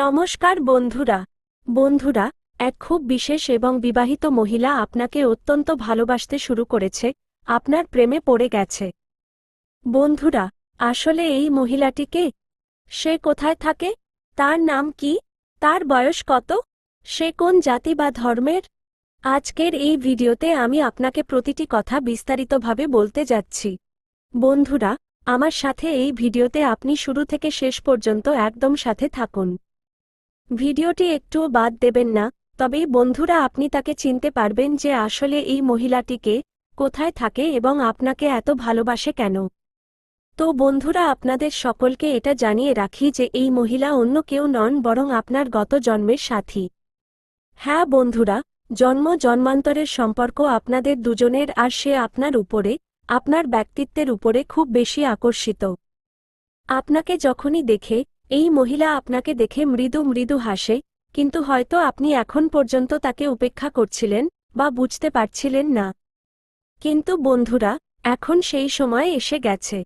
নমস্কার বন্ধুরা। বন্ধুরা, এক খুব বিশেষ এবং বিবাহিত মহিলা আপনাকে অত্যন্ত ভালোবাসতে শুরু করেছে, আপনার প্রেমে পড়ে গেছে। বন্ধুরা, আসলে এই মহিলাটি কে সে কোথায় থাকে? তার নাম কি? তার বয়স কত? সে কোন জাতি বা ধর্মের? আজকের এই ভিডিওতে আমি আপনাকে প্রতিটি কথা বিস্তারিতভাবে বলতে যাচ্ছি। বন্ধুরা, আমার সাথে এই ভিডিওতে আপনি শুরু থেকে শেষ পর্যন্ত একদম সাথে থাকুন। ভিডিওটি একটুও বাদ দেবেন না তবেই বন্ধুরা আপনি তাকে চিনতে পারবেন যে আসলে এই মহিলাটিকে কোথায় থাকে এবং আপনাকে এত ভালোবাসে কেন। তো বন্ধুরা আপনাদের সকলকে এটা জানিয়ে রাখি যে এই মহিলা অন্য কেউ নন বরং আপনার গত জন্মের সাথী। হ্যাঁ বন্ধুরা, জন্ম জন্মান্তরের সম্পর্ক আপনাদের দুজনের আর সে আপনার উপরে, আপনার ব্যক্তিত্বের উপরে খুব বেশি আকর্ষিত। আপনাকে যখনই দেখে এই মহিলা আপনাকে দেখে মৃদু মৃদু হাসে, কিন্তু হয়তো আপনি এখন পর্যন্ত তাকে উপেক্ষা করছিলেন বা বুঝতে পারছিলেন না। কিন্তু বন্ধুরা, এখন সেই সময় এসে গেছে।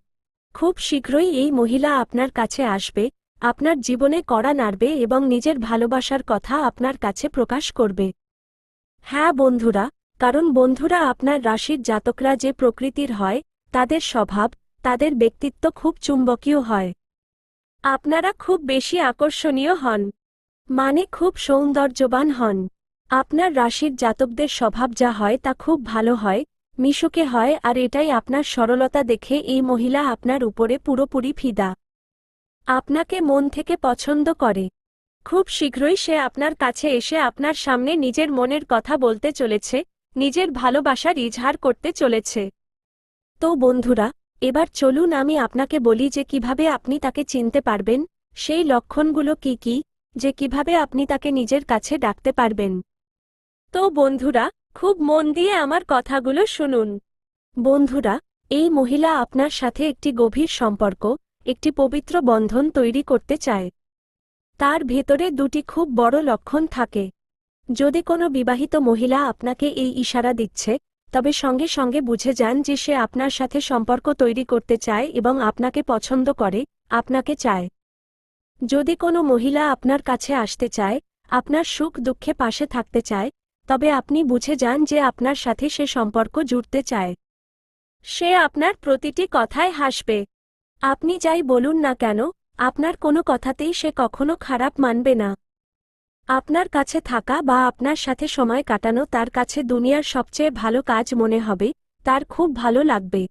খুব শীঘ্রই এই মহিলা আপনার কাছে আসবে, আপনার জীবনে কড়া নাড়বে এবং নিজের ভালোবাসার কথা আপনার কাছে প্রকাশ করবে। হ্যাঁ বন্ধুরা, কারণ বন্ধুরা আপনার রাশির জাতকরা যে প্রকৃতির হয়, তাদের স্বভাব, তাদের ব্যক্তিত্ব খুব চুম্বকীয় হয়। আপনারা খুব বেশি আকর্ষণীয় হন। মানে খুব সৌন্দর্যবান হন। আপনার রাশির জাতকদের স্বভাব যা হয় তা খুব ভালো হয়, মিশুকে হয় আর এটাই আপনার সরলতা দেখে এই মহিলা আপনার উপরে পুরোপুরি ফিদা। আপনাকে মন থেকে পছন্দ করে। খুব শীঘ্রই সে আপনার কাছে এসে আপনার সামনে নিজের মনের কথা বলতে চলেছে, নিজের ভালোবাসার ইজহার করতে চলেছে। তো বন্ধুরা এবার চলুন আমি আপনাকে বলি যে কীভাবে আপনি তাকে চিনতে পারবেন, সেই লক্ষণগুলো কি কি, যে কীভাবে আপনি তাকে নিজের কাছে ডাকতে পারবেন। তো বন্ধুরা, খুব মন দিয়ে আমার কথাগুলো শুনুন। বন্ধুরা, এই মহিলা আপনার সাথে একটি গভীর সম্পর্ক, একটি পবিত্র বন্ধন তৈরি করতে চায়। তার ভেতরে দুটি খুব বড় লক্ষণ থাকে। যদি কোনো বিবাহিত মহিলা আপনাকে এই ইশারা দিচ্ছে তবে সঙ্গে সঙ্গে বুঝে যান যে সে আপনার সাথে সম্পর্ক তৈরি করতে চায় এবং আপনাকে পছন্দ করে, আপনাকে চায়। যদি কোনো মহিলা আপনার কাছে আসতে চায়, আপনার সুখ দুঃখে পাশে থাকতে চায়, তবে আপনি বুঝে যান যে আপনার সাথে সে সম্পর্ক জুড়তে চায়। সে আপনার প্রতিটি কথায় হাসবে। আপনি যাই বলুন না কেন, আপনার কোনো কথাতেই সে কখনো খারাপ মানবে না। আপনার কাছে থাকা বা আপনার সাথে সময় কাটানো তার কাছে দুনিয়ার সবচেয়ে ভালো কাজ মনে হবে, তার খুব ভালো লাগবে।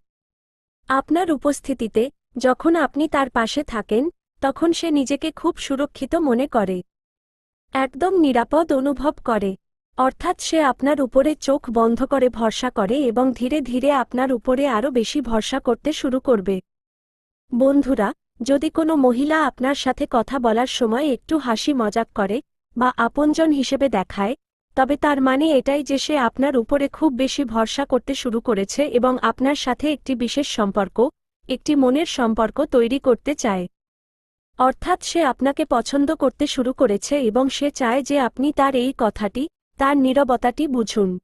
আপনার উপস্থিতিতে, যখন আপনি তার পাশে থাকেন, তখন সে নিজেকে খুব সুরক্ষিত মনে করে। একদম নিরাপদ অনুভব করে। অর্থাৎ সে আপনার উপরে চোখ বন্ধ করে ভরসা করে এবং ধীরে ধীরে আপনার উপরে আরও বেশি ভরসা করতে শুরু করবে। বন্ধুরা, যদি কোনো মহিলা আপনার সাথে কথা বলার সময় একটু হাসি মজাক করে বা আপনজন হিসেবে দেখায়, তবে তার মানে এটাই যে সে আপনার উপরে খুব বেশি ভরসা করতে শুরু করেছে এবং আপনার সাথে একটি বিশেষ সম্পর্ক, একটি মনের সম্পর্ক তৈরি করতে চায়। অর্থাৎ সে আপনাকে পছন্দ করতে শুরু করেছে এবং সে চায় যে আপনি তার এই কথাটি, তার নীরবতাটি বুঝুন।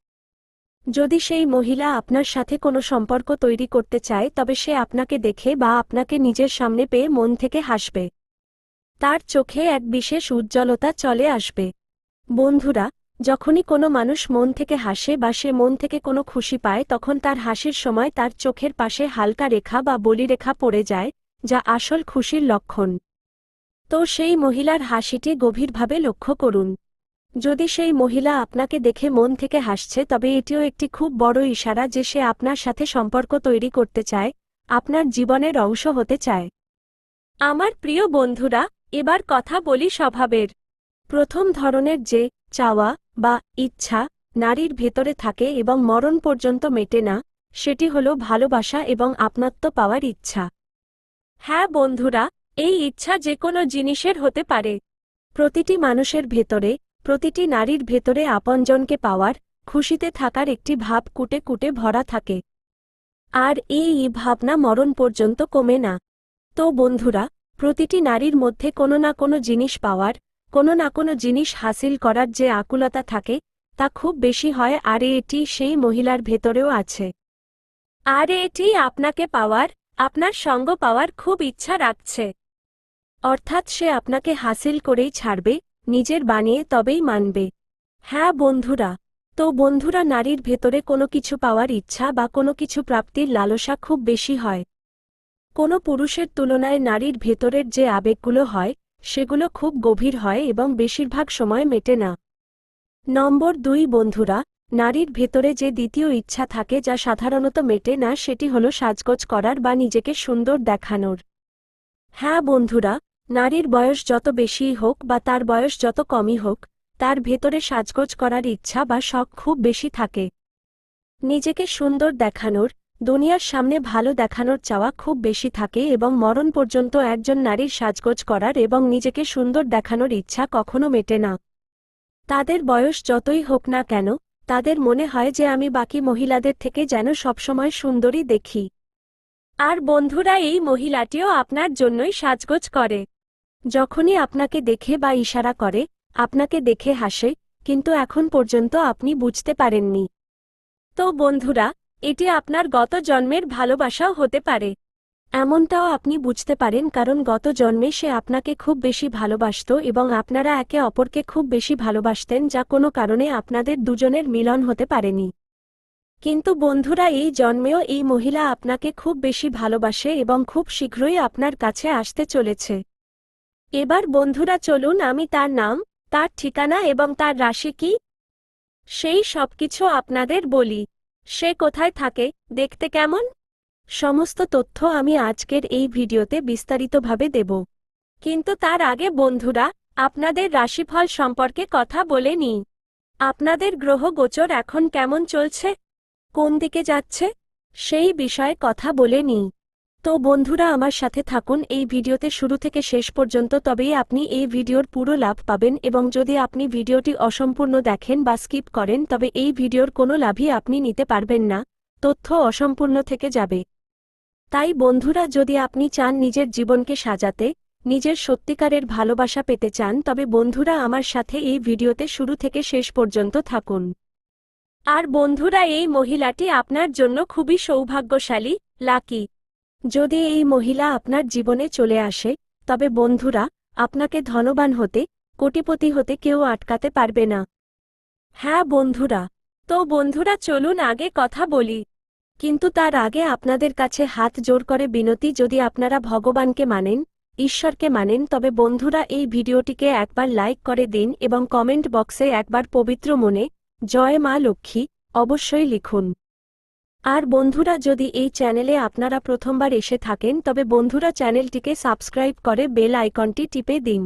যদি সেই মহিলা আপনার সাথে কোনো সম্পর্ক তৈরি করতে চায়, তবে সে আপনাকে দেখে বা আপনাকে নিজের সামনে পেয়ে মন থেকে হাসবে। তার চোখে এক বিশেষ উজ্জ্বলতা চলে আসবে। বন্ধুরা, যখনই কোনো মানুষ মন থেকে হাসে বা সে মন থেকে কোনো খুশি পায়, তখন তার হাসির সময় তার চোখের পাশে হালকা রেখা বা বলিরেখা পড়ে যায়, যা আসল খুশির লক্ষণ। তো সেই মহিলার হাসিটি গভীরভাবে লক্ষ্য করুন। যদি সেই মহিলা আপনাকে দেখে মন থেকে হাসছে, তবে এটিও একটি খুব বড় ইশারা যে সে আপনার সাথে সম্পর্ক তৈরি করতে চায়, আপনার জীবনের অংশ হতে চায়। আমার প্রিয় বন্ধুরা এবার কথা বলি স্বভাবের। প্রথম ধরনের যে, চাওয়া বা ইচ্ছা নারীর ভেতরে থাকে এবং মরণ পর্যন্ত মেটে না, সেটি হল ভালোবাসা এবং আপনাত্ম পাওয়ার ইচ্ছা। হ্যাঁ বন্ধুরা, এই ইচ্ছা যে কোনো জিনিসের হতে পারে। প্রতিটি মানুষের ভেতরে, প্রতিটি নারীর ভেতরে আপনজনকে পাওয়ার, খুশিতে থাকার একটি ভাব কুটে কুটে ভরা থাকে। আর এই ভাবনা মরণ পর্যন্ত কমে না। তো বন্ধুরা প্রতিটি নারীর মধ্যে কোনো না কোনো জিনিস পাওয়ার, কোনো না কোনো জিনিস হাসিল করার যে আকুলতা থাকে, তা খুব বেশি হয় আর এটি সেই মহিলার ভেতরেও আছে। আর এটি আপনাকে পাওয়ার, আপনার সঙ্গ পাওয়ার খুব ইচ্ছা রাখছে। অর্থাৎ সে আপনাকে হাসিল করেই ছাড়বে, নিজের বানিয়ে তবেই মানবে। হ্যাঁ বন্ধুরা, তো বন্ধুরা নারীর ভেতরে কোনো কিছু পাওয়ার ইচ্ছা বা কোনো কিছু প্রাপ্তির লালসা খুব বেশি হয়। কোনো পুরুষের তুলনায় নারীর ভেতরের যে আবেগগুলো হয়, সেগুলো খুব গভীর হয় এবং বেশিরভাগ সময় মেটে না। নম্বর দুই, বন্ধুরা, নারীর ভেতরে যে দ্বিতীয় ইচ্ছা থাকে যা সাধারণত মেটে না, সেটি হল সাজগোজ করার বা নিজেকে সুন্দর দেখানোর। হ্যাঁ বন্ধুরা, নারীর বয়স যত বেশিই হোক বা তার বয়স যত কমই হোক, তার ভেতরে সাজগোজ করার ইচ্ছা বা শখ খুব বেশি থাকে। নিজেকে সুন্দর দেখানোর দুনিয়ার সামনে ভালো দেখানোর চাওয়া খুব বেশি থাকে এবং মরণ পর্যন্ত একজন নারীর সাজগোজ করার এবং নিজেকে সুন্দর দেখানোর ইচ্ছা কখনো মেটে না। তাদের বয়স যতই হোক না কেন, তাদের মনে হয় যে আমি বাকি মহিলাদের থেকে যেন সবসময় সুন্দরী দেখি। আর বন্ধুরা, এই মহিলাটিও আপনার জন্যই সাজগোজ করে। যখনই আপনাকে দেখে বা ইশারা করে, আপনাকে দেখে হাসে, কিন্তু এখন পর্যন্ত আপনি বুঝতে পারেননি। তো বন্ধুরা এটি আপনার গত জন্মের ভালোবাসাও হতে পারে। এমনটাও আপনি বুঝতে পারেন কারণ গত জন্মে সে আপনাকে খুব বেশি ভালোবাসত এবং আপনারা একে অপরকে খুব বেশি ভালোবাসতেন যা কোনো কারণে আপনাদের দুজনের মিলন হতে পারেনি। কিন্তু বন্ধুরা, এই জন্মেও এই মহিলা আপনাকে খুব বেশি ভালোবাসে এবং খুব শীঘ্রই আপনার কাছে আসতে চলেছে। এবার বন্ধুরা, চলুন আমি তার নাম, তার ঠিকানা এবং তার রাশি কি? সেই সবকিছু আপনাদের বলি। সে কোথায় থাকে, দেখতে কেমন? সমস্ত তথ্য আমি আজকের এই ভিডিওতে বিস্তারিতভাবে দেব। কিন্তু তার আগে বন্ধুরা, আপনাদের রাশিফল সম্পর্কে কথা বলে নিই। আপনাদের গ্রহ গোচর এখন কেমন চলছে? কোন দিকে যাচ্ছে? সেই বিষয়ে কথা বলে নিই। তো বন্ধুরা আমার সাথে থাকুন, এই ভিডিওতে শুরু থেকে শেষ পর্যন্ত তবেই আপনি এই ভিডিওর পুরো লাভ পাবেন এবং যদি আপনি ভিডিওটি অসম্পূর্ণ দেখেন বা স্কিপ করেন, তবে এই ভিডিওর কোনো লাভই আপনি নিতে পারবেন না। তথ্য অসম্পূর্ণ থেকে যাবে। তাই বন্ধুরা, যদি আপনি চান নিজের জীবনকে সাজাতে, নিজের সত্যিকারের ভালোবাসা পেতে চান, তবে বন্ধুরা আমার সাথে এই ভিডিওতে শুরু থেকে শেষ পর্যন্ত থাকুন। আর বন্ধুরা, এই মহিলাটি আপনার জন্য খুবই সৌভাগ্যশালী, লাকি। যদি এই মহিলা আপনার জীবনে চলে আসে, তবে বন্ধুরা, আপনাকে ধনবান হতে, কোটিপতি হতে কেউ আটকাতে পারবে না। হ্যাঁ বন্ধুরা, তো বন্ধুরা চলুন আগে কথা বলি। কিন্তু তার আগে আপনাদের কাছে হাত জোর করে বিনতি যদি আপনারা ভগবানকে মানেন, ঈশ্বরকে মানেন, তবে বন্ধুরা এই ভিডিওটিকে একবার লাইক করে দিন এবং কমেন্ট বক্সে একবার পবিত্র মনে, জয় মা লক্ষ্মী, অবশ্যই লিখুন। আর বন্ধুরা, যদি এই চ্যানেলে আপনারা প্রথমবার এসে থাকেন, তবে বন্ধুরা চ্যানেলটিকে সাবস্ক্রাইব করে বেল আইকনটি টিপে দিন।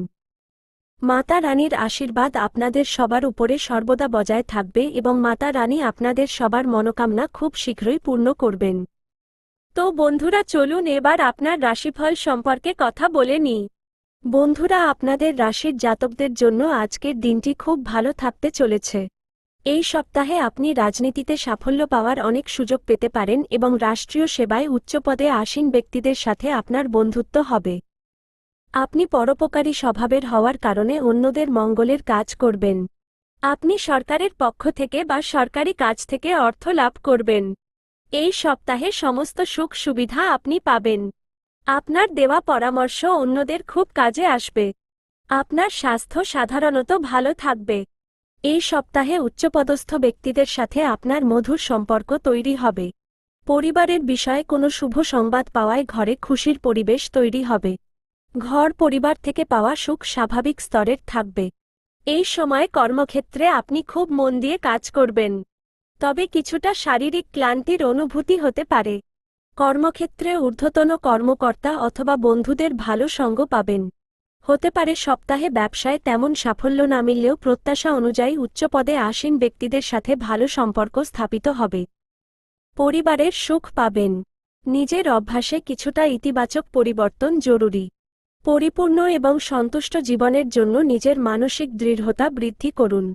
মাতা রানীর আশীর্বাদ আপনাদের সবার উপরে সর্বদা বজায় থাকবে এবং মাতা রানী আপনাদের সবার মনোকামনা খুব শীঘ্রই পূর্ণ করবেন। তো বন্ধুরা, চলুন এবার আপনার রাশিফল সম্পর্কে কথা বলে নিই। বন্ধুরা, আপনাদের রাশির জাতকদের জন্য আজকের দিনটি খুব ভালো থাকতে চলেছে। এই সপ্তাহে আপনি রাজনীতিতে সাফল্য পাওয়ার অনেক সুযোগ পেতে পারেন এবং রাষ্ট্রীয় সেবায় উচ্চপদে আসীন ব্যক্তিদের সাথে আপনার বন্ধুত্ব হবে। আপনি পরোপকারী স্বভাবের হওয়ার কারণে অন্যদের মঙ্গলের কাজ করবেন। আপনি সরকারের পক্ষ থেকে বা সরকারি কাজ থেকে অর্থ লাভ করবেন। এই সপ্তাহে সমস্ত সুখ সুবিধা আপনি পাবেন। আপনার দেওয়া পরামর্শ অন্যদের খুব কাজে আসবে। আপনার স্বাস্থ্য সাধারণত ভালো থাকবে। এই সপ্তাহে উচ্চপদস্থ ব্যক্তিদের সাথে আপনার মধুর সম্পর্ক তৈরি হবে। পরিবারের বিষয়ে কোনো শুভ সংবাদ পাওয়ায় ঘরে খুশির পরিবেশ তৈরি হবে। ঘর পরিবার থেকে পাওয়া সুখ স্বাভাবিক স্তরের থাকবে। এই সময় কর্মক্ষেত্রে আপনি খুব মন দিয়ে কাজ করবেন। তবে কিছুটা শারীরিক ক্লান্তির অনুভূতি হতে পারে। কর্মক্ষেত্রে ঊর্ধ্বতন কর্মকর্তা অথবা বন্ধুদের ভালো সঙ্গ পাবেন। হতে পারে সপ্তাহে ব্যবসায় তেমন সাফল্য না মিললেও প্রত্যাশা অনুযায়ী উচ্চপদে আসীন ব্যক্তিদের সাথে ভালো সম্পর্ক স্থাপিত হবে। পরিবারের সুখ পাবেন। নিজের অভ্যাসে কিছুটা ইতিবাচক পরিবর্তন জরুরি। পরিপূর্ণ এবং সন্তুষ্ট জীবনের জন্য নিজের মানসিক দৃঢ়তা বৃদ্ধি করুন।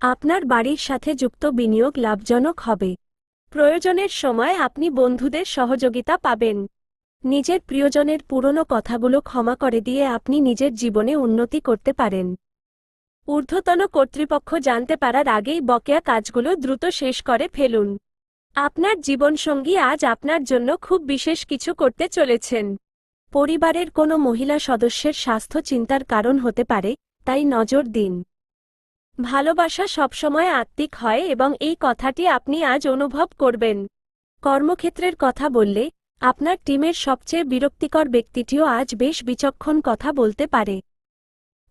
আপনার বাড়ির সাথে যুক্ত বিনিয়োগ লাভজনক হবে। প্রয়োজনের সময় আপনি বন্ধুদের সহযোগিতা পাবেন। নিজের প্রিয়জনের পুরনো কথাগুলো ক্ষমা করে দিয়ে আপনি নিজের জীবনে উন্নতি করতে পারেন। ঊর্ধ্বতন কর্তৃপক্ষ জানতে পারার আগেই বকেয়া কাজগুলো দ্রুত শেষ করে ফেলুন। আপনার জীবনসঙ্গী আজ আপনার জন্য খুব বিশেষ কিছু করতে চলেছেন। পরিবারের কোনো মহিলা সদস্যের স্বাস্থ্য চিন্তার কারণ হতে পারে, তাই নজর দিন। ভালোবাসা সবসময় আত্মিক হয় এবং এই কথাটি আপনি আজ অনুভব করবেন। কর্মক্ষেত্রের কথা বললে আপনার টিমের সবচেয়ে বিরক্তিকর ব্যক্তিটিও আজ বেশ বিচক্ষণ কথা বলতে পারে।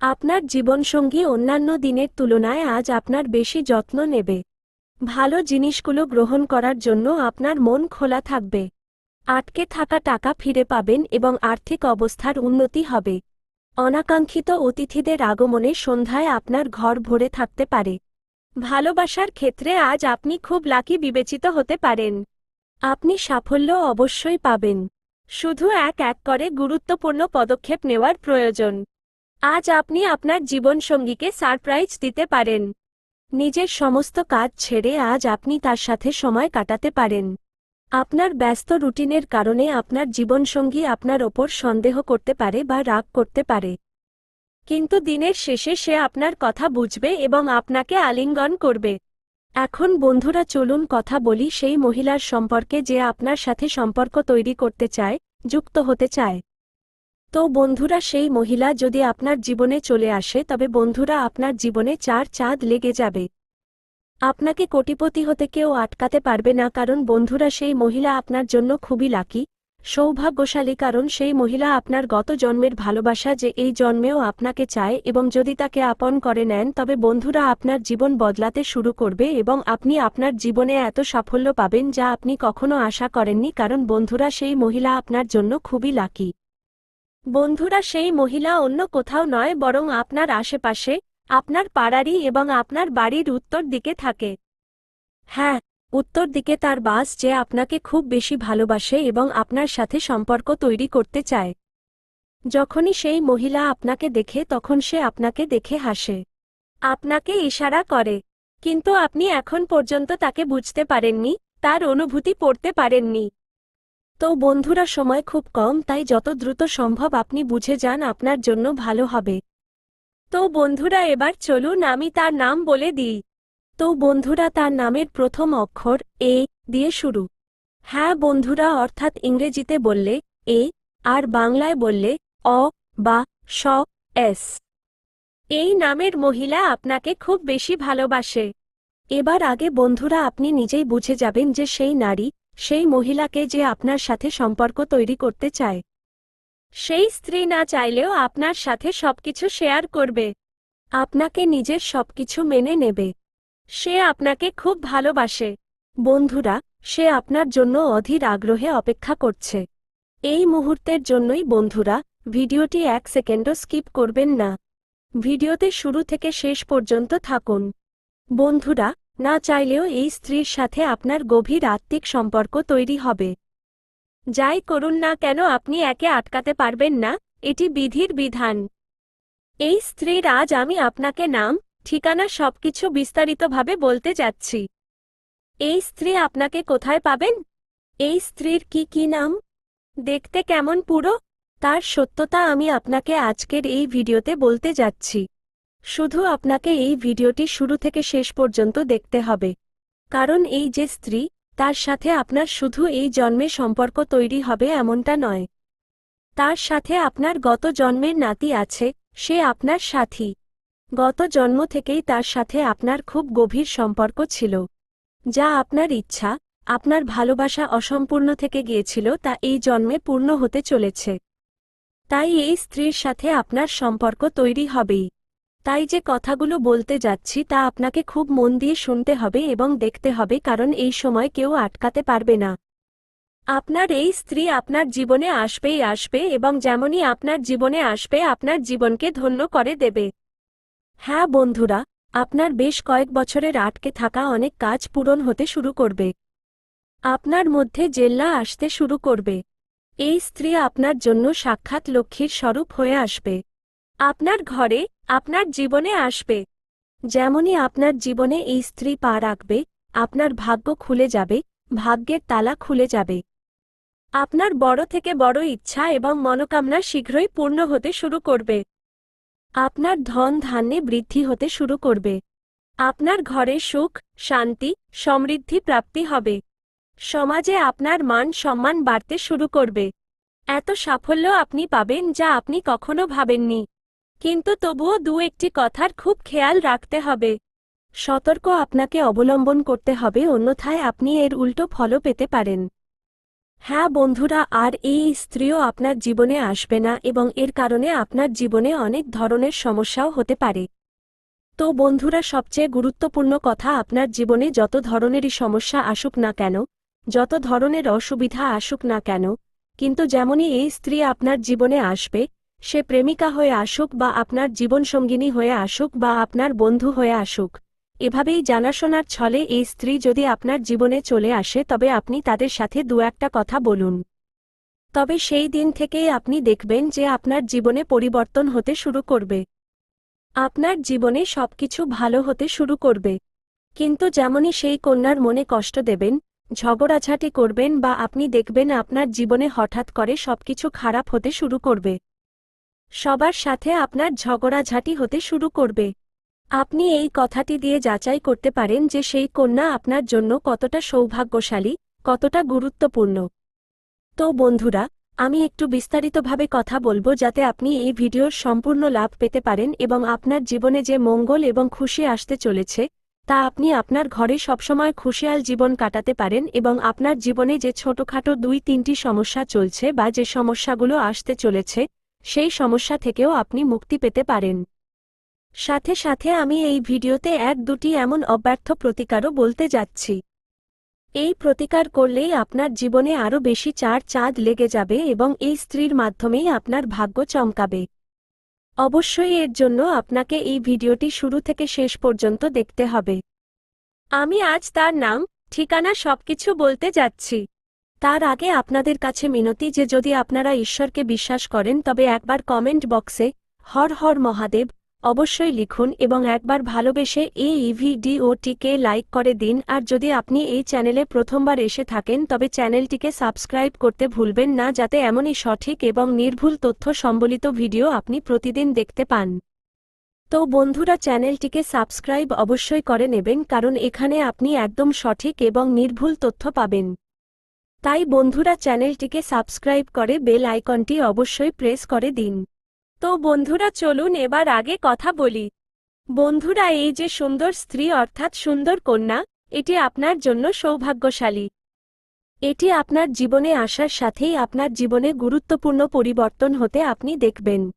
আপনার জীবনসঙ্গী অন্যান্য দিনের তুলনায় আজ আপনার বেশি যত্ন নেবে। ভালো জিনিসগুলো গ্রহণ করার জন্য আপনার মন খোলা থাকবে। আটকে থাকা টাকা ফিরে পাবেন এবং আর্থিক অবস্থার উন্নতি হবে। অনাকাঙ্ক্ষিত অতিথিদের আগমনে সন্ধ্যায় আপনার ঘর ভরে থাকতে পারে। ভালোবাসার ক্ষেত্রে আজ আপনি খুব লাকি বিবেচিত হতে পারেন। আপনি সাফল্য অবশ্যই পাবেন। শুধু এক এক করে গুরুত্বপূর্ণ পদক্ষেপ নেওয়ার প্রয়োজন। আজ আপনি আপনার জীবনসঙ্গীকে সারপ্রাইজ দিতে পারেন। নিজের সমস্ত কাজ ছেড়ে আজ আপনি তার সাথে সময় কাটাতে পারেন। আপনার ব্যস্ত রুটিনের কারণে আপনার জীবনসঙ্গী আপনার ওপর সন্দেহ করতে পারে বা রাগ করতে পারে। কিন্তু দিনের শেষে সে আপনার কথা বুঝবে এবং আপনাকে আলিঙ্গন করবে। এখন বন্ধুরা চলুন কথা বলি সেই মহিলার সম্পর্কে যে আপনার সাথে সম্পর্ক তৈরি করতে চায়, যুক্ত হতে চায়। তো বন্ধুরা সেই মহিলা যদি আপনার জীবনে চলে আসে, তবে বন্ধুরা আপনার জীবনে চার চাঁদ লেগে যাবে। আপনাকে কোটিপতি হতে কেউ আটকাতে পারবে না, কারণ বন্ধুরা সেই মহিলা আপনার জন্য খুবই লাকি। সৌভাগ্যশালী কারণ সেই মহিলা আপনার গত জন্মের ভালোবাসা যে এই জন্মেও আপনাকে চায় এবং যদি তাকে আপন করে নেন, তবে বন্ধুরা আপনার জীবন বদলাতে শুরু করবে এবং আপনি আপনার জীবনে এত সাফল্য পাবেন যা আপনি কখনো আশা করেননি কারণ বন্ধুরা সেই মহিলা আপনার জন্য খুবই লাকি। বন্ধুরা সেই মহিলা অন্য কোথাও নয় বরং আপনার আশেপাশে, আপনার পাড়ারই এবং আপনার বাড়ির উত্তর দিকে থাকে। হ্যাঁ উত্তর দিকে তার বাস যে আপনাকে খুব বেশি ভালোবাসে এবং আপনার সাথে সম্পর্ক তৈরি করতে চায়। যখনই সেই মহিলা আপনাকে দেখে তখন সে আপনাকে দেখে হাসে। আপনাকে ইশারা করে, কিন্তু আপনি এখন পর্যন্ত তাকে বুঝতে পারেননি, তার অনুভূতি পড়তে পারেননি। তো বন্ধুরা সময় খুব কম, তাই যত দ্রুত সম্ভব আপনি বুঝে যান আপনার জন্য ভালো হবে। তো বন্ধুরা এবার চলুন আমি তার নাম বলে দিই। তো বন্ধুরা তার নামের প্রথম অক্ষর এ দিয়ে শুরু। হ্যাঁ বন্ধুরা অর্থাৎ ইংরেজিতে বললে এ, আর বাংলায় বললে অ, বা, স, এস। এই নামের মহিলা আপনাকে খুব বেশি ভালোবাসে। এবার আগে বন্ধুরা আপনি নিজেই বুঝে যাবেন যে সেই নারী, সেই মহিলাকে যে আপনার সাথে সম্পর্ক তৈরি করতে চায়। সেই স্ত্রী না চাইলেও আপনার সাথে সবকিছু শেয়ার করবে। আপনাকে নিজের সবকিছু মেনে নেবে। সে আপনাকে খুব ভালোবাসে। বন্ধুরা, সে আপনার জন্য অধীর আগ্রহে অপেক্ষা করছে। এই মুহূর্তের জন্যই বন্ধুরা, ভিডিওটি এক সেকেন্ডও স্কিপ করবেন না। ভিডিওতে শুরু থেকে শেষ পর্যন্ত থাকুন। বন্ধুরা, না চাইলেও এই স্ত্রীর সাথে আপনার গভীর আত্মিক সম্পর্ক তৈরি হবে। যাই করুন না কেন আপনি একে আটকাতে পারবেন না, এটি বিধির বিধান। এই স্ত্রীর আজ আমি আপনাকে নাম ঠিকানা সবকিছু বিস্তারিতভাবে বলতে যাচ্ছি। এই স্ত্রী আপনাকে কোথায় পাবেন? এই স্ত্রীর কি কি নাম? দেখতে কেমন পুরো? তার সত্যতা আমি আপনাকে আজকের এই ভিডিওতে বলতে যাচ্ছি। শুধু আপনাকে এই ভিডিওটি শুরু থেকে শেষ পর্যন্ত দেখতে হবে। কারণ এই যে স্ত্রী, তার সাথে আপনার শুধু এই জন্মে সম্পর্ক তৈরি হবে এমনটা নয়। তার সাথে আপনার গত জন্মের নাতি আছে, সে আপনার সাথী। গত জন্ম থেকেই তার সাথে আপনার খুব গভীর সম্পর্ক ছিল। যা আপনার ইচ্ছা, আপনার ভালোবাসা অসম্পূর্ণ থেকে গিয়েছিল তা এই জন্মে পূর্ণ হতে চলেছে। তাই এই স্ত্রীর সাথে আপনার সম্পর্ক তৈরি হবেই। তাই যে কথাগুলো বলতে যাচ্ছি তা আপনাকে খুব মন দিয়ে শুনতে হবে এবং দেখতে হবে কারণ এই সময় কেউ আটকাতে পারবে না। আপনার এই স্ত্রী আপনার জীবনে আসবেই আসবে এবং যেমনই আপনার জীবনে আসবে আপনার জীবনকে ধন্য করে দেবে। হ্যাঁ বন্ধুরা, আপনার বেশ কয়েক বছরের আটকে থাকা অনেক কাজ পূরণ হতে শুরু করবে। আপনার মধ্যে জেল্লা আসতে শুরু করবে। এই স্ত্রী আপনার জন্য সাক্ষাৎ লক্ষ্মীর স্বরূপ হয়ে আসবে। আপনার ঘরে আপনার জীবনে আসবে। যেমনই আপনার জীবনে এই স্ত্রী পা রাখবে, আপনার ভাগ্য খুলে যাবে, ভাগ্যের তালা খুলে যাবে। আপনার বড় থেকে বড় ইচ্ছা এবং মনোকামনা শীঘ্রই পূর্ণ হতে শুরু করবে। আপনার ধন ধান্যে বৃদ্ধি হতে শুরু করবে। আপনার ঘরে সুখ, শান্তি, সমৃদ্ধি প্রাপ্তি হবে। সমাজে আপনার মান সম্মান বাড়তে শুরু করবে। এত সাফল্য আপনি পাবেন যা আপনি কখনো ভাবেননি। কিন্তু তবুও দু একটি কথার খুব খেয়াল রাখতে হবে। সতর্ক আপনাকে অবলম্বন করতে হবে, অন্যথায় আপনি এর উল্টো ফলও পেতে পারেন। হ্যাঁ বন্ধুরা, আর এই স্ত্রীও আপনার জীবনে আসবে না এবং এর কারণে আপনার জীবনে অনেক ধরনের সমস্যাও হতে পারে। তো বন্ধুরা, সবচেয়ে গুরুত্বপূর্ণ কথা, আপনার জীবনে যত ধরনেরই সমস্যা আসুক না কেন, যত ধরনের অসুবিধা আসুক না কেন, কিন্তু যেমনই এই স্ত্রী আপনার জীবনে আসবে, সে প্রেমিকা হয়ে আসুক বা আপনার জীবনসঙ্গিনী হয়ে আসুক বা আপনার বন্ধু হয়ে আসুক এভাবেই জানাশোনার ছলে এই স্ত্রী যদি আপনার জীবনে চলে আসে তবে আপনি তাদের সাথে দু একটা কথা বলুন। তবে সেই দিন থেকেই আপনি দেখবেন যে আপনার জীবনে পরিবর্তন হতে শুরু করবে। আপনার জীবনে সবকিছু ভালো হতে শুরু করবে। কিন্তু যেমনই সেই কন্যার মনে কষ্ট দেবেন, ঝগড়াঝাটি করবেন বা আপনি দেখবেন আপনার জীবনে হঠাৎ করে সবকিছু খারাপ হতে শুরু করবে। সবার সাথে আপনার ঝগড়াঝাটি হতে শুরু করবে। আপনি এই কথাটি দিয়ে যাচাই করতে পারেন যে সেই কন্যা আপনার জন্য কতটা সৌভাগ্যশালী, কতটা গুরুত্বপূর্ণ। তো বন্ধুরা, আমি একটু বিস্তারিতভাবে কথা বলব যাতে আপনি এই ভিডিওর সম্পূর্ণ লাভ পেতে পারেন এবং আপনার জীবনে যে মঙ্গল এবং খুশি আসতে চলেছে, তা আপনি আপনার ঘরে সবসময় খুশিয়াল জীবন কাটাতে পারেন এবং আপনার জীবনে যে ছোটখাটো দুই তিনটি সমস্যা চলছে বা যে সমস্যাগুলো আসতে চলেছে, সেই সমস্যা থেকেও আপনি মুক্তি পেতে পারেন। সাথে সাথে আমি এই ভিডিওতে এক দুটি এমন অব্যর্থ প্রতিকারও বলতে যাচ্ছি। এই প্রতিকার করলেই আপনার জীবনে আরও বেশি চার চাঁদ লেগে যাবে এবং এই স্ত্রীর মাধ্যমেই আপনার ভাগ্য চমকাবে। অবশ্যই এর জন্য আপনাকে এই ভিডিওটি শুরু থেকে শেষ পর্যন্ত দেখতে হবে। আমি আজ তার নাম, ঠিকানা সবকিছু বলতে যাচ্ছি। তার আগে আপনাদের কাছে মিনতি যে যদি আপনারা ঈশ্বরকে বিশ্বাস করেন তবে একবার কমেন্ট বক্সে, হর হর মহাদেব অবশ্যই লিখুন এবং একবার ভালোবেসে এই ভিডিওটিকে লাইক করে দিন। আর যদি আপনি এই চ্যানেলে প্রথমবার এসে থাকেন, তবে চ্যানেলটিকে সাবস্ক্রাইব করতে ভুলবেন না, যাতে এমনই সঠিক এবং নির্ভুল তথ্য সম্বলিত ভিডিও আপনি প্রতিদিন দেখতে পান। তো বন্ধুরা, চ্যানেলটিকে সাবস্ক্রাইব অবশ্যই করে নেবেন, কারণ এখানে আপনি একদম সঠিক এবং নির্ভুল তথ্য পাবেন। তাই বন্ধুরা, চ্যানেলটিকে সাবস্ক্রাইব করে বেল আইকনটি অবশ্যই প্রেস করে দিন। তো বন্ধুরা চলুন এবার আগে কথা বলি। বন্ধুরা, এই যে সুন্দর স্ত্রী অর্থাৎ সুন্দর কন্যা, এটি আপনার জন্য সৌভাগ্যশালী। এটি আপনার জীবনে আসার সাথেই আপনার জীবনে গুরুত্বপূর্ণ পরিবর্তন হতে আপনি দেখবেন।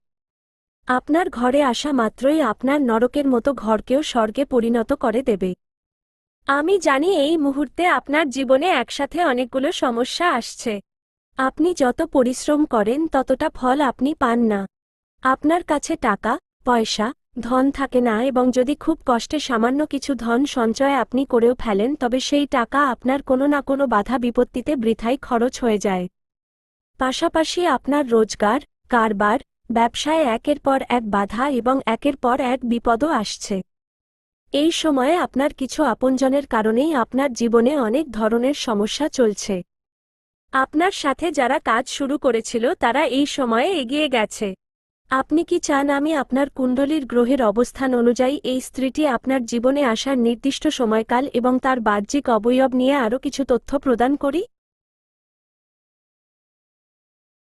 আপনার ঘরে আসা মাত্রই আপনার নরকের মতো ঘরকেও স্বর্গে পরিণত করে দেবে। আমি জানি এই মুহূর্তে আপনার জীবনে একসাথে অনেকগুলো সমস্যা আসছে। আপনি যত পরিশ্রম করেন, ততটা ফল আপনি পান না। আপনার কাছে টাকা, পয়সা, ধন থাকে না এবং যদি খুব কষ্টে সামান্য কিছু ধন সঞ্চয় আপনি করেও ফেলেন তবে সেই টাকা আপনার কোনো না কোনো বাধা বিপত্তিতে বৃথাই খরচ হয়ে যায়। পাশাপাশি আপনার রোজগার, কারবার, ব্যবসায় একের পর এক বাধা এবং একের পর এক বিপদও আসছে। এই সময়ে আপনার কিছু আপনজনের কারণেই আপনার জীবনে অনেক ধরনের সমস্যা চলছে। আপনার সাথে যারা কাজ শুরু করেছিল তারা এই সময়ে এগিয়ে গেছে। আপনি কি চান আমি আপনার কুণ্ডলীর গ্রহের অবস্থান অনুযায়ী এই স্ত্রীটি আপনার জীবনে আসার নির্দিষ্ট সময়কাল এবং তার বাহ্যিক অবয়ব নিয়ে আরও কিছু তথ্য প্রদান করি?